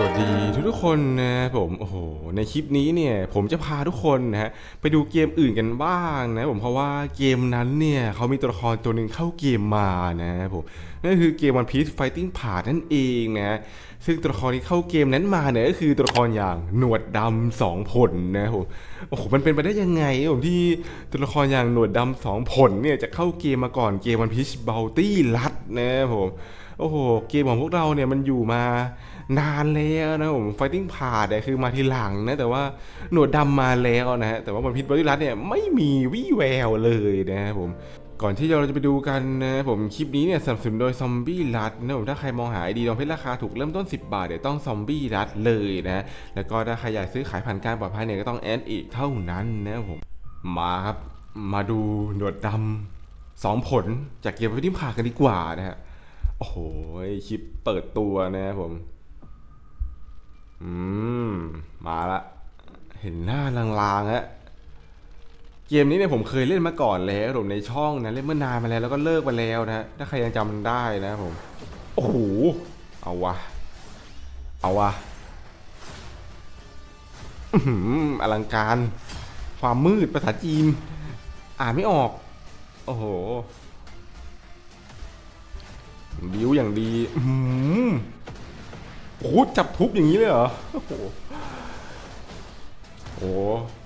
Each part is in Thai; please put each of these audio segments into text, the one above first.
สวัสดีทุกๆคนนะผมโอ้โหในคลิปนี้เนี่ยผมจะพาทุกคนนะฮะไปดูเกมอื่นกันบ้างนะผมเพราะว่าเกมนั้นเนี่ยเขามีตัวละครตัวหนึ่งเข้าเกมมานะผมนั่นคือเกม One Piece Fighting Part นั่นเองนะซึ่งตัวละครที่เข้าเกมนั้นมาเนี่ยก็คือตัวละครอย่างหนวดดำสองผลนะผมโอ้โหมันเป็นไปได้ยังไงผมที่ตัวละครอย่างหนวดดำสองผลเนี่ยจะเข้าเกมมาก่อนเกม One Piece Bounty ลัดนะผม โอ้โห เกมของพวกเราเนี่ยมันอยู่มานานแล้วนะผม Fighting p a r t เนี่ยคือมาทีหลังนะ แต่ว่าหนวดดำมาแล้วนะฮะแต่ว่าบนพิษบริรัตเนี่ยไม่มีวี่แววเลยนะครับผมก่อนที่เราจะไปดูกันนะผมคลิปนี้เนี่ยสนับสนุนโดยซอมบี้รัดนะผมถ้าใครมองหาไอดีดองเพชรราคาถูกเริ่มต้น 10 บาทเดี๋ยวต้องซอมบี้รัดเลยนะแล้วก็ถ้าใครอยากซื้อขายผ่านการปลอดภัยเนี่ยก็ต้องแอดอีกเท่านั้นนะผมมาครับมาดูหนวดดำสองผลจากเกม Fighting p a r t กันดีกว่านะฮะ โอ้โหคลิปเปิดตัวนะครับผม อืม มาละ เห็นหน้าลางๆฮะ เกมนี้เนี่ยผมเคยเล่นมาก่อนแล้วผมในช่องนะเล่นเมื่อนานมาแล้วแล้วก็เลิกไปแล้วนะถ้าใครยังจำมันได้นะผม โอ้โห เอาวะ เอาวะอื้อหืออลังการ ความมืดภาษาจีน อ่านไม่ออก โอ้โห บิวอย่างดีอื้อหือโอ้จับทุบอย่างนี้เลยเหรอ โอ้โหโอ้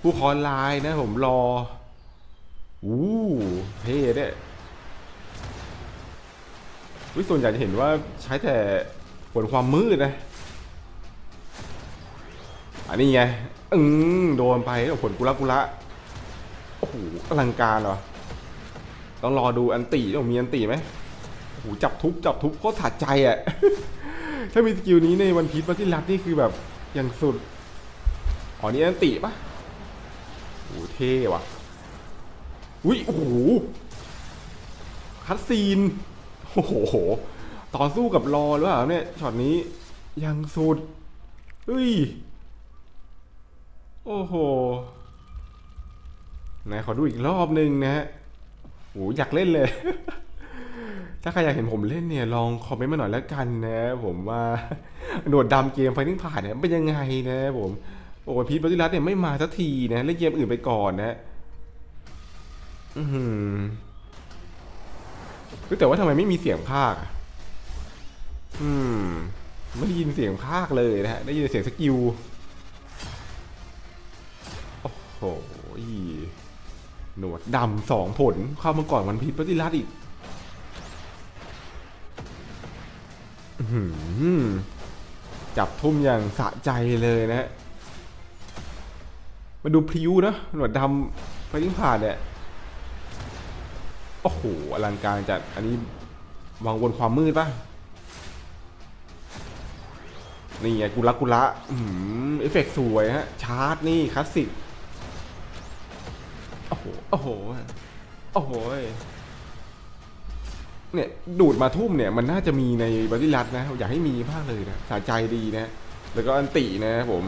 ผู้คอนไลน์นะผมรออู้เท่เนี่ยวิส่วนใหญ่จะเห็นว่าใช้แต่ผลความมืดนะ อันนี้ไง อืมโดนไปแล้วผลกุละกุละ โอ้โหอลังการเหรอ ต้องรอดูอันตีต้องมีอันตีไหม โหจับทุบจับทุบโคตรถาดใจอะ ถ้ามีสกิลนี้ในวันพีชมาที่รัดนี่คือแบบอย่างสุด อ๋อนี่อันติปะโอ้โหเท่ว่ะอุ้ยโอ้โหคัดซีนโอ้โห ต่อสู้กับรอหรือเปล่าเนี่ยช็อตนี้ยังสุดเฮ้ย โอ้โหไหนขอดูอีกรอบหนึ่งนะฮะโอ้โหอยากเล่นเลย ถ้าใครอยากเห็นผมเล่นเนี่ยลองคอมเมนต์มาหน่อยแล้วกันนะผมว่าโดดดำเกมไฟนิ่งผ่านเนี่ยเป็นยังไงนะผมโอ้พีทบอดี้รัตเนี่ยไม่มาสักทีนะเล่นเกมอื่นไปก่อนนะอือหือเฮ้ยแต่ว่าทำไมไม่มีเสียงภาคอืมไม่ได้ยินเสียงภาคเลยนะฮะได้ยินเสียงสกิลโอ้โหหนวดดำสองผลเข้ามาก่อนวันพีทบอดี้รัตอีก จับทุ่มอย่างสะใจเลยนะฮะมาดูพริ้วนะหนวดดำไปยิ่งผ่านเนี่ย โอ้โห อลังการจัด อันนี้วางบนความมืดปะนี่ไงกุละกุละอืมเอฟเฟกต์สวยฮะ ชาร์จนี่คลาสสิก โอ้โห โอ้โห โอ้โห เนี่ยดูดมาทุ่มเนี่ยมันน่าจะมีในบริลัดนะอยากให้มีมากเลยนะสะใจดีนะ แล้วก็อันตินะครับผม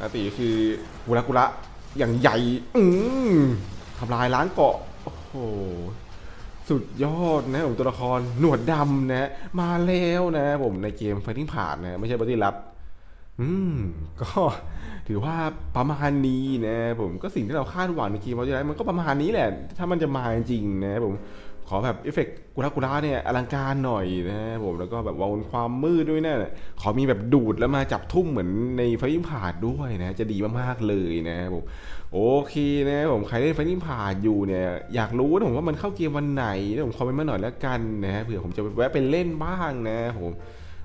อันติคือกุระกุระอย่างใหญ่อืทำลายล้างเกาะโอ้โหสุดยอดนะผมตัวละครหนวดดำนะ มาแล้วนะผมในเกมไฟทิ้งผ่านนะไม่ใช่บริลัดอืมก็ถือว่าประมาณนี้นะผมก็สิ่งที่เราคาดหวังในเกมวอลเลย์มันก็ประมาณนี้แหละ ถ้ามันจะมาจริงนะผม ขอแบบเอฟเฟกต์กุรากุราเนี่ยอลังการหน่อยนะผมแล้วก็แบบวางบนความมืดด้วยนะขอมีแบบดูดแล้วมาจับทุ่มเหมือนในไฟยิ่งผ่านด้วยนะ จะดีมากๆเลยนะผมโอเคนะผมใครเล่นไฟยิ่งผ่านอยู่เนี่ยอยากรู้นะผมว่ามันเข้าเกมวันไหนนะผมคอมเมนต์มาหน่อยแล้วกันนะเผื่อผมจะแวะไปเล่นบ้างนะผม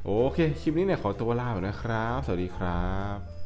โอเคคลิปนี้เนี่ยขอตัวลาไปนะครับ สวัสดีครับ